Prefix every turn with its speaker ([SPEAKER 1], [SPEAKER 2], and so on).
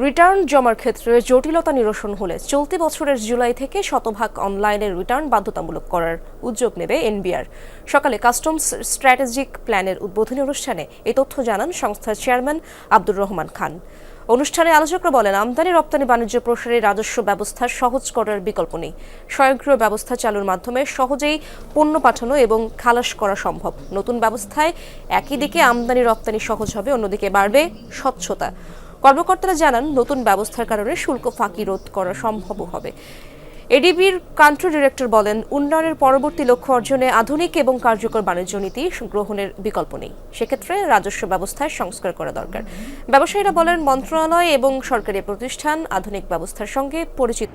[SPEAKER 1] Return জমার ক্ষেত্রে জটিলতা নিরসন হলে চলতি বছরের জুলাই থেকে শতভাগ অনলাইনে রিটার্ন বাধ্যতামূলক করার উদ্যোগ নেবে এনবিআর। সকালে কাস্টমস স্ট্র্যাটেজিক প্ল্যানের উদ্বোধনী অনুষ্ঠানে এই তথ্য জানান সংস্থার চেয়ারম্যান আব্দুর রহমান খান। অনুষ্ঠানে আলোচকরা বলেন, আমদানি, রপ্তানি, বাণিজ্য প্রসারে রাজস্ব ব্যবস্থা সহজ করার বিকল্প নেই। স্বয়ংক্রিয় ব্যবস্থা চালুর মাধ্যমে সহজেই পণ্য পাঠানো এবং খালাস করা সম্ভব। নতুন ব্যবস্থায় একই দিকে আমদানি, রপ্তানি সহজ হবে, অন্যদিকে বাড়বে স্বচ্ছতা। কর্মকর্তারা জানান, নতুন ব্যবস্থার কারণে শুল্ক ফাঁকি রোধ করা সম্ভব হবে। এডিবির কান্ট্রি ডিরেক্টর বলেন, উন্নয়নের পরবর্তী লক্ষ্য অর্জনে আধুনিক এবং কার্যকর বাণিজ্য নীতি গ্রহণের বিকল্প নেই। সেক্ষেত্রে রাজস্ব ব্যবস্থায় সংস্কার করা দরকার। ব্যবসায়ীরা বলেন, মন্ত্রণালয় এবং সরকারি প্রতিষ্ঠান আধুনিক ব্যবস্থার সঙ্গে পরিচিত